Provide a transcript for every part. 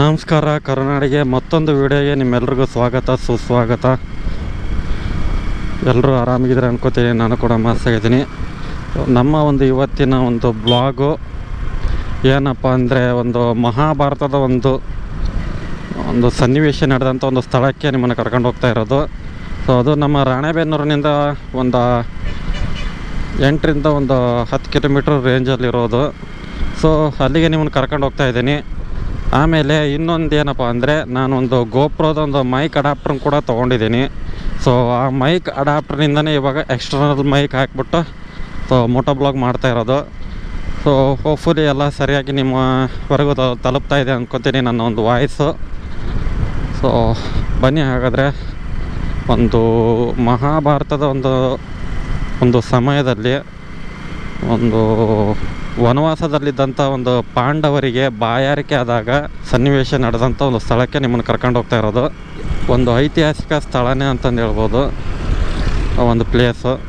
ನಮಸ್ಕಾರ, ಕರುನಾಡಿಗೆ ಮತ್ತೊಂದು ವಿಡಿಯೋಗೆ ನಿಮ್ಮೆಲ್ರಿಗೂ ಸ್ವಾಗತ, ಸುಸ್ವಾಗತ. ಎಲ್ಲರೂ ಆರಾಮಾಗಿದ್ದಾರೆ ಅನ್ಕೋತೀನಿ, ನಾನು ಕೂಡ ಮಸ್ತಾಗಿದ್ದೀನಿ. ನಮ್ಮ ಒಂದು ಇವತ್ತಿನ ಒಂದು ಬ್ಲಾಗು ಏನಪ್ಪ ಅಂದರೆ ಒಂದು ಮಹಾಭಾರತದ ಒಂದು ಒಂದು ಸನ್ನಿವೇಶ ನಡೆದಂಥ ಒಂದು ಸ್ಥಳಕ್ಕೆ ನಿಮ್ಮನ್ನು ಕರ್ಕೊಂಡು ಹೋಗ್ತಾ ಇರೋದು. ಸೊ ಅದು ನಮ್ಮ ರಾಣೆಬೆನ್ನೂರಿನಿಂದ ಒಂದು ಎಂಟರಿಂದ ಒಂದು ಹತ್ತು ಕಿಲೋಮೀಟ್ರ್ ರೇಂಜಲ್ಲಿರೋದು ಸೊ ಅಲ್ಲಿಗೆ ನಿಮ್ಮನ್ನು ಕರ್ಕೊಂಡು ಹೋಗ್ತಾ ಇದ್ದೀನಿ. ಆಮೇಲೆ ಇನ್ನೊಂದು ಏನಪ್ಪ ಅಂದರೆ ನಾನೊಂದು ಗೋಪ್ರೋದೊಂದು ಮೈಕ್ ಅಡಾಪ್ಟ್ರನ್ನ ಕೂಡ ತೊಗೊಂಡಿದ್ದೀನಿ. ಸೊ ಆ ಮೈಕ್ ಅಡಾಪ್ಟ್ರಿಂದನೇ ಇವಾಗ ಎಕ್ಸ್ಟರ್ನಲ್ ಮೈಕ್ ಹಾಕ್ಬಿಟ್ಟು ಸೊ ಮೋಟೋ ಬ್ಲಾಗ್ ಮಾಡ್ತಾ ಇರೋದು. ಸೊ ಹೋಪ್ಫುಲಿ ಎಲ್ಲ ಸರಿಯಾಗಿ ನಿಮ್ಮವರೆಗೂ ತಲುಪ್ತಾ ಇದೆ ಅಂದ್ಕೊತೀನಿ ನನ್ನ ಒಂದು ವಾಯ್ಸು ಸೊ ಬನ್ನಿ ಹಾಗಾದರೆ ಒಂದು ಮಹಾಭಾರತದ ಒಂದು ಒಂದು ಸಮಯದಲ್ಲಿ ಒಂದು ವನವಾಸದಲ್ಲಿದ್ದಂಥ ಒಂದು ಪಾಂಡವರಿಗೆ ಬಾಯಾರಿಕೆ ಆದಾಗ ಸನ್ನಿವೇಶ ನಡೆದಂಥ ಒಂದು ಸ್ಥಳಕ್ಕೆ ನಿಮ್ಮನ್ನು ಕರ್ಕೊಂಡು ಹೋಗ್ತಾ ಇರೋದು. ಒಂದು ಐತಿಹಾಸಿಕ ಸ್ಥಳನೇ ಅಂತಂದು ಹೇಳ್ಬೋದು. ಒಂದು ಪ್ಲೇಸು.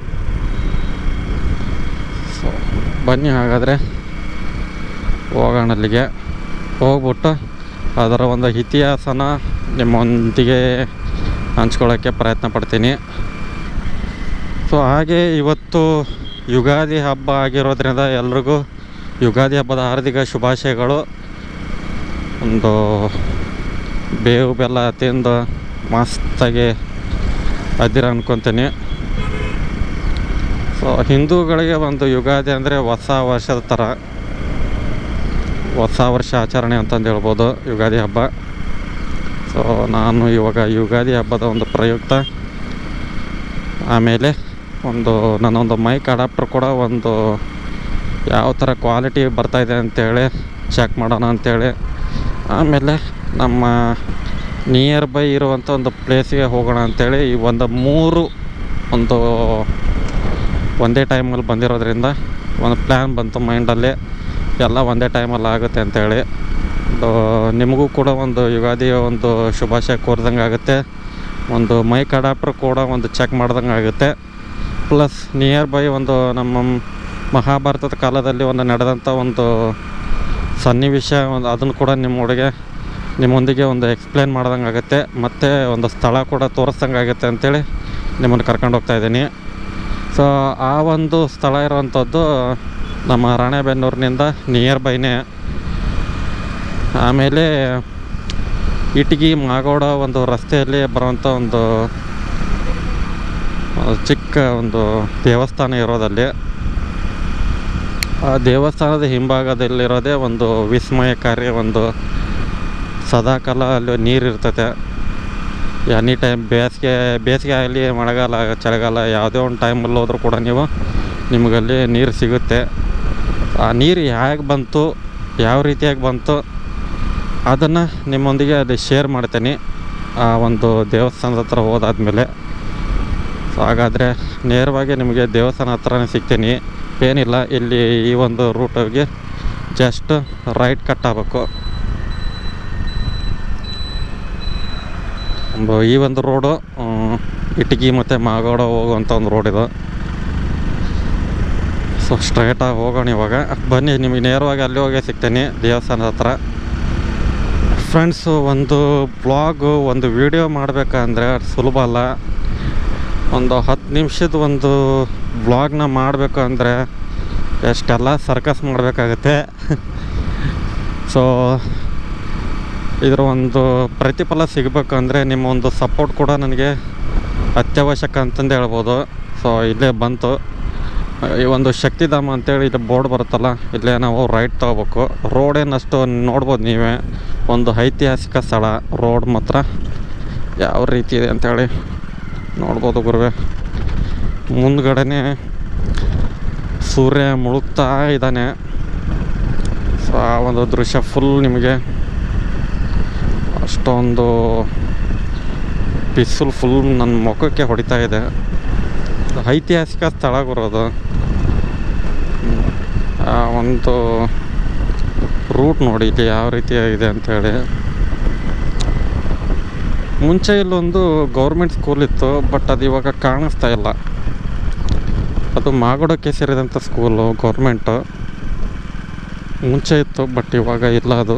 ಸೊ ಬನ್ನಿ ಹಾಗಾದರೆ. ಹೋಗೋಣ ಅಲ್ಲಿಗೆ. ಹೋಗ್ಬಿಟ್ಟು ಅದರ ಒಂದು ಇತಿಹಾಸನ ನಿಮ್ಮೊಂದಿಗೆ ಹಂಚ್ಕೊಳ್ಳೋಕ್ಕೆ ಪ್ರಯತ್ನ ಪಡ್ತೀನಿ. ಸೊ ಹಾಗೆ ಇವತ್ತು ಯುಗಾದಿ ಹಬ್ಬ ಆಗಿರೋದ್ರಿಂದ ಎಲ್ರಿಗೂ ಯುಗಾದಿ ಹಬ್ಬದ ಹಾರ್ದಿಕ ಶುಭಾಶಯಗಳು. ಒಂದು ಬೇವು ಬೆಲ್ಲ ತಿಂದು ಮಸ್ತಾಗಿ ಅದಿರ ಅನ್ಕೊತೀನಿ. ಸೊ ಹಿಂದೂಗಳಿಗೆ ಒಂದು ಯುಗಾದಿ ಅಂದರೆ ಹೊಸ ವರ್ಷದ ಥರ ಹೊಸ ವರ್ಷ ಆಚರಣೆ ಅಂತಂದು ಹೇಳ್ಬೋದು ಯುಗಾದಿ ಹಬ್ಬ. ಸೊ ನಾನು ಇವಾಗ ಯುಗಾದಿ ಹಬ್ಬದ ಒಂದು ಪ್ರಯುಕ್ತ. ಆಮೇಲೆ ಒಂದು, ನನ್ನೊಂದು ಮೈಕ್ ಅಡಾಪ್ಟರ್ ಕೂಡ ಒಂದು ಯಾವ ಥರ ಕ್ವಾಲಿಟಿ ಬರ್ತಾಯಿದೆ ಅಂತೇಳಿ ಚೆಕ್ ಮಾಡೋಣ ಅಂತೇಳಿ. ಆಮೇಲೆ ನಮ್ಮ ನಿಯರ್ ಬೈ ಇರುವಂಥ ಒಂದು ಪ್ಲೇಸಿಗೆ ಹೋಗೋಣ ಅಂತೇಳಿ ಈ ಒಂದು ಮೂರು ಒಂದು, ಒಂದೇ ಟೈಮಲ್ಲಿ ಬಂದಿರೋದ್ರಿಂದ ಒಂದು ಪ್ಲ್ಯಾನ್ ಬಂತು ಮೈಂಡಲ್ಲಿ ಎಲ್ಲ ಒಂದೇ ಟೈಮಲ್ಲಿ ಆಗುತ್ತೆ ಒಂದು, ನಿಮಗೂ ಕೂಡ ಒಂದು ಯುಗಾದಿಯ ಒಂದು ಶುಭಾಶಯ ಕೋರ್ದಂಗೆ ಆಗುತ್ತೆ. ಒಂದು ಮೈಕ್ ಅಡಾಪ್ಟರ್ ಕೂಡ ಒಂದು ಚೆಕ್ ಮಾಡ್ದಂಗೆ ಆಗುತ್ತೆ. ಪ್ಲಸ್ ನಿಯರ್ ಬೈ ಒಂದು ನಮ್ಮ ಮಹಾಭಾರತದ ಕಾಲದಲ್ಲಿ ಒಂದು ನಡೆದಂಥ ಒಂದು ಸನ್ನಿವೇಶ, ಒಂದು ಅದನ್ನು ಕೂಡ ನಿಮ್ಮೊಳಗೆ ನಿಮ್ಮೊಂದಿಗೆ ಒಂದು ಎಕ್ಸ್ಪ್ಲೇನ್ ಮಾಡ್ದಂಗೆ ಆಗುತ್ತೆ. ಮತ್ತು ಒಂದು ಸ್ಥಳ ಕೂಡ ತೋರಿಸ್ದಂಗೆ ಆಗುತ್ತೆ ಅಂತೇಳಿ ನಿಮ್ಮನ್ನು ಕರ್ಕೊಂಡು ಹೋಗ್ತಾ ಇದ್ದೀನಿ. ಸೊ ಆ ಒಂದು ಸ್ಥಳ ಇರುವಂಥದ್ದು ನಮ್ಮ ರಾಣೆಬೆನ್ನೂರಿನಿಂದ ನಿಯರ್ ಬೈನೇ ಆಮೇಲೆ ಇಟಗಿ ಮಾಗೋಡ ಒಂದು ರಸ್ತೆಯಲ್ಲಿ ಬರುವಂಥ ಒಂದು, ಚಿಕ್ಕ ಒಂದು ದೇವಸ್ಥಾನ ಇರೋದಲ್ಲಿ. ಆ ದೇವಸ್ಥಾನದ ಹಿಂಭಾಗದಲ್ಲಿರೋದೇ ಒಂದು ವಿಸ್ಮಯಕಾರಿ ಒಂದು ಸದಾಕಾಲ ಅಲ್ಲಿ ನೀರು ಇರ್ತದೆ. ಎನಿ ಟೈಮ್ ಬೇಸಿಗೆ ಬೇಸಿಗೆ ಆಗಲಿ, ಮಳೆಗಾಲ, ಚಳಿಗಾಲ ಯಾವುದೇ ಒಂದು ಟೈಮಲ್ಲಿ ಹೋದರೂ ಕೂಡ ನೀವು ನಿಮಗಲ್ಲಿ ನೀರು ಸಿಗುತ್ತೆ. ಆ ನೀರು ಹೇಗೆ ಬಂತು, ಯಾವ ರೀತಿಯಾಗಿ ಬಂತು ಅದನ್ನು ನಿಮ್ಮೊಂದಿಗೆ ಅಲ್ಲಿ ಶೇರ್ ಮಾಡ್ತೀನಿ. ಆ ಒಂದು ದೇವಸ್ಥಾನದ ಹತ್ರ ಹೋದಾದ್ಮೇಲೆ. ಸೊ ಹಾಗಾದರೆ ನೇರವಾಗಿ ನಿಮಗೆ ದೇವಸ್ಥಾನ ಹತ್ರನೇ ಸಿಗ್ತೀನಿ. ಏನಿಲ್ಲ, ಇಲ್ಲಿ ಈ ಒಂದು ರೂಟಿಗೆ ಜಸ್ಟ್ ರೈಟ್ ಕಟ್ ಆಗಬೇಕು. ಈ ಒಂದು ರೋಡು ಇಟಗಿ ಮತ್ತು ಮಾಗೋಡ ಹೋಗುವಂಥ ಒಂದು ರೋಡ್ ಇದು. ಸೊ ಸ್ಟ್ರೈಟಾಗಿ ಹೋಗೋಣ ಇವಾಗ. ಬನ್ನಿ, ನಿಮಗೆ ನೇರವಾಗಿ ಅಲ್ಲಿ ಹೋಗಿ ಸಿಗ್ತೀನಿ, ದೇವಸ್ಥಾನದ ಹತ್ರ. ಫ್ರೆಂಡ್ಸು ಒಂದು ಬ್ಲಾಗು ಒಂದು ವಿಡಿಯೋ ಮಾಡಬೇಕಂದ್ರೆ ಸುಲಭ ಅಲ್ಲ. ಒಂದು ಹತ್ತು ನಿಮಿಷದ ಒಂದು ಬ್ಲಾಗ್ನ ಮಾಡಬೇಕು ಅಂದರೆ ಎಷ್ಟೆಲ್ಲ ಸರ್ಕಸ್ ಮಾಡಬೇಕಾಗತ್ತೆ. ಸೊ ಇದರ ಒಂದು ಪ್ರತಿಫಲ ಸಿಗಬೇಕು ಅಂದರೆ ನಿಮ್ಮ ಒಂದು ಸಪೋರ್ಟ್ ಕೂಡ ನನಗೆ ಅತ್ಯವಶ್ಯಕ ಅಂತಂದು ಹೇಳ್ಬೋದು. ಸೊ ಇಲ್ಲೇ ಬಂತು. ಈ ಒಂದು ಶಕ್ತಿಧಾಮ ಅಂತೇಳಿ ಇಲ್ಲಿ ಬೋರ್ಡ್ ಬರುತ್ತಲ್ಲ, ಇಲ್ಲೇ ನಾವು ರೈಟ್ ತೊಗೋಬೇಕು. ರೋಡ್ ಏನಷ್ಟು ನೋಡ್ಬೋದು ನೀವೇ. ಒಂದು ಐತಿಹಾಸಿಕ ಸ್ಥಳ ರೋಡ್ ಮಾತ್ರ ಯಾವ ರೀತಿ ಇದೆ ಅಂತೇಳಿ. ನೋಡ್ಬೋದು ಗುರುವೆ. ಮುಂದ್ಗಡೆನೆ ಸೂರ್ಯ ಮುಳುಗ್ತಾ ಇದ್ದಾನೆ. ಸೊ, ಆ ಒಂದು ದೃಶ್ಯ ಫುಲ್ ನಿಮಗೆ ಅಷ್ಟೊಂದು ಬಿಸಿಲು ಫುಲ್ ನನ್ನ ಮುಖಕ್ಕೆ ಹೊಡಿತಾ ಇದೆ. ಐತಿಹಾಸಿಕ ಸ್ಥಳ ಬರೋದು ಆ ಒಂದು ರೂಟ್ ನೋಡಿ ಇಲ್ಲಿ ಯಾವ ರೀತಿ ಇದೆ ಅಂಥೇಳಿ ಮುಂಚೆ ಇಲ್ಲೊಂದು ಗೌರ್ಮೆಂಟ್ ಸ್ಕೂಲ್ ಇತ್ತು ಬಟ್ ಅದು ಇವಾಗ ಕಾಣಿಸ್ತಾ ಇಲ್ಲ. ಅದು ಮಾಗೋಡಕ್ಕೆ ಸೇರಿದಂಥ ಸ್ಕೂಲು ಗೌರ್ಮೆಂಟು ಮುಂಚೆ ಇತ್ತು ಬಟ್ ಇವಾಗ ಇಲ್ಲ ಅದು.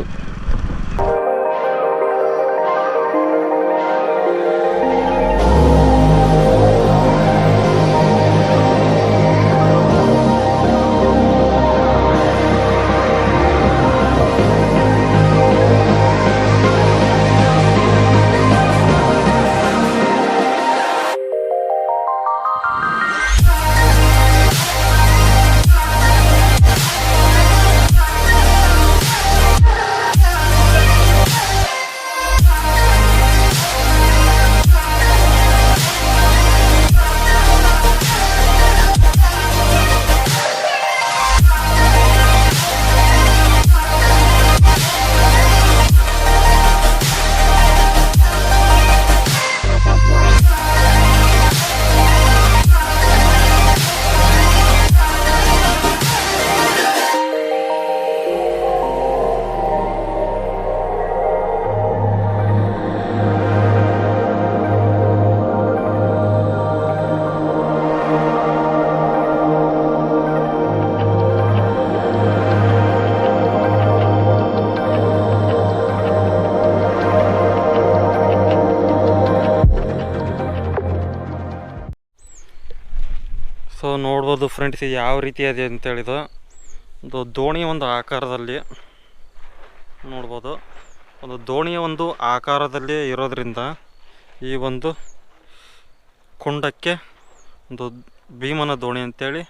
ನೋಡ್ಬೋದು ಫ್ರೆಂಡ್ಸ್ ಯಾವ ರೀತಿ ಇದೆ ಅಂತೇಳಿದು. ಒಂದು ದೋಣಿ ಒಂದು ಆಕಾರದಲ್ಲಿ ನೋಡ್ಬೋದು. ಒಂದು ದೋಣಿಯ ಒಂದು ಆಕಾರದಲ್ಲಿ ಇರೋದ್ರಿಂದ ಈ ಒಂದು ಕುಂಡಕ್ಕೆ ಒಂದು ಭೀಮನ ದೋಣಿ ಅಂತೇಳಿ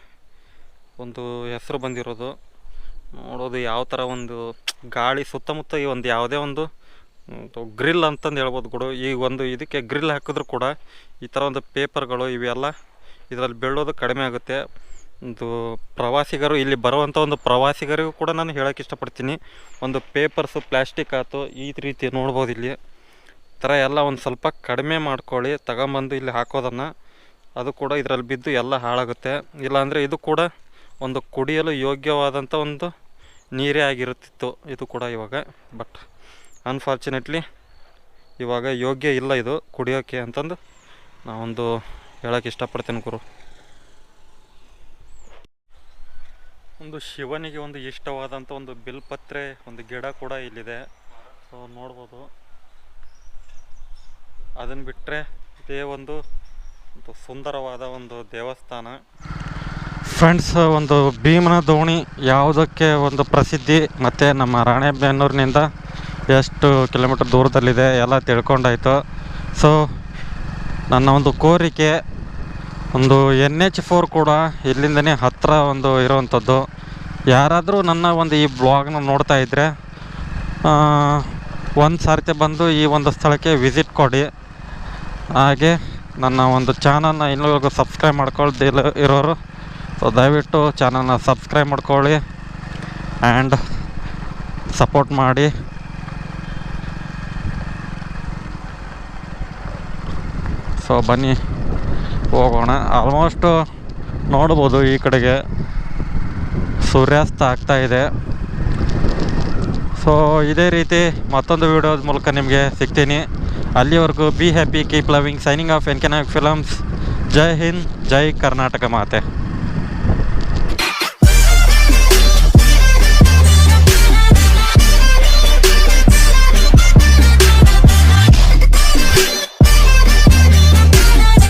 ಒಂದು ಹೆಸರು ಬಂದಿರೋದು. ನೋಡೋದು ಯಾವ ಥರ ಒಂದು ಗಾಳಿ ಸುತ್ತಮುತ್ತ ಈ ಒಂದು ಯಾವುದೇ ಒಂದು ಗ್ರಿಲ್ ಅಂತಂದು ಹೇಳ್ಬೋದು ಕೂಡ. ಈ ಒಂದು ಇದಕ್ಕೆ ಗ್ರಿಲ್ ಹಾಕಿದ್ರು ಕೂಡ ಈ ಥರ ಒಂದು ಪೇಪರ್ಗಳು ಇವೆಲ್ಲ ಇದರಲ್ಲಿ ಬೀಳೋದು ಕಡಿಮೆ ಆಗುತ್ತೆ. ಒಂದು ಪ್ರವಾಸಿಗರು, ಇಲ್ಲಿ ಬರುವಂಥ ಒಂದು ಪ್ರವಾಸಿಗರಿಗೂ ಕೂಡ ನಾನು ಹೇಳೋಕ್ಕೆ ಇಷ್ಟಪಡ್ತೀನಿ. ಒಂದು ಪೇಪರ್ಸು ಪ್ಲ್ಯಾಸ್ಟಿಕ್ ಆಯಿತು ಈ ರೀತಿ ನೋಡ್ಬೋದು ಇಲ್ಲಿ. ಥರ ಎಲ್ಲ ಒಂದು ಸ್ವಲ್ಪ ಕಡಿಮೆ ಮಾಡ್ಕೊಳ್ಳಿ, ತಗೊಂಬಂದು ಇಲ್ಲಿ ಹಾಕೋದನ್ನು. ಅದು ಕೂಡ ಇದರಲ್ಲಿ ಬಿದ್ದು ಎಲ್ಲ ಹಾಳಾಗುತ್ತೆ. ಇಲ್ಲಾಂದರೆ ಇದು ಕೂಡ ಒಂದು ಕುಡಿಯಲು ಯೋಗ್ಯವಾದಂಥ ಒಂದು ನೀರೇ ಆಗಿರುತ್ತಿತ್ತು ಇದು ಕೂಡ ಇವಾಗ. ಬಟ್ ಅನ್ಫಾರ್ಚುನೇಟ್ಲಿ ಇವಾಗ ಯೋಗ್ಯ ಇಲ್ಲ ಇದು ಕುಡಿಯೋಕ್ಕೆ ಅಂತಂದು ನಾವೊಂದು ಹೇಳೋಕ್ಕೆ ಇಷ್ಟಪಡ್ತೇನೆ ಗುರು. ಒಂದು ಶಿವನಿಗೆ ಒಂದು ಇಷ್ಟವಾದಂಥ ಒಂದು ಬಿಲ್ಪತ್ರೆ ಒಂದು ಗಿಡ ಕೂಡ ಇಲ್ಲಿದೆ. ಸೊ ನೋಡ್ಬೋದು. ಅದನ್ನು ಬಿಟ್ಟರೆ ಇದೇ ಒಂದು ಒಂದು ಸುಂದರವಾದ ಒಂದು ದೇವಸ್ಥಾನ. ಫ್ರೆಂಡ್ಸ್ ಒಂದು ಭೀಮನ ದೋಣಿ ಯಾವುದಕ್ಕೆ ಒಂದು ಪ್ರಸಿದ್ಧಿ ಮತ್ತು ನಮ್ಮ ರಾಣೆಬೆನ್ನೂರಿನಿಂದ ಎಷ್ಟು ಕಿಲೋಮೀಟರ್ ದೂರದಲ್ಲಿದೆ ಎಲ್ಲ ತಿಳ್ಕೊಂಡಾಯಿತು. ಸೊ ನನ್ನ ಒಂದು ಕೋರಿಕೆ, ಒಂದು ಎನ್ ಎಚ್ ಫೋರ್ ಕೂಡ ಇಲ್ಲಿಂದನೇ ಹತ್ತಿರ ಒಂದು ಇರೋವಂಥದ್ದು. ಯಾರಾದರೂ ನನ್ನ ಒಂದು ಈ ಬ್ಲಾಗ್ನ ನೋಡ್ತಾ ಇದ್ದರೆ ಒಂದು ಸಾರ್ತಿ ಬಂದು ಈ ಒಂದು ಸ್ಥಳಕ್ಕೆ ವಿಸಿಟ್ ಕೊಡಿ. ಹಾಗೆ ನನ್ನ ಒಂದು ಚಾನಲ್ನ ಇನ್ನೂ ಸಬ್ಸ್ಕ್ರೈಬ್ ಮಾಡ್ಕೊಳ್ದಿಲ್ಲ ಇರೋರು, ಸೊ ದಯವಿಟ್ಟು ಚಾನಲ್ನ ಸಬ್ಸ್ಕ್ರೈಬ್ ಮಾಡ್ಕೊಳ್ಳಿ. ಆ್ಯಂಡ್ ಸಪೋರ್ಟ್ ಮಾಡಿ. ಸೊ ಬನ್ನಿ, ಹೋಗೋಣ. ಆಲ್ಮೋಸ್ಟು ನೋಡ್ಬೋದು ಈ ಕಡೆಗೆ. ಸೂರ್ಯಾಸ್ತ ಆಗ್ತಾ ಇದೆ. ಸೊ ಇದೇ ರೀತಿ ಮತ್ತೊಂದು ವೀಡಿಯೋದ ಮೂಲಕ ನಿಮಗೆ ಸಿಗ್ತೀನಿ. ಅಲ್ಲಿವರೆಗೂ be happy keep loving signing off N ಕೆನಾಗ್ films ಜೈ ಹಿಂದ್, ಜೈ ಕರ್ನಾಟಕ ಮಾತೆ.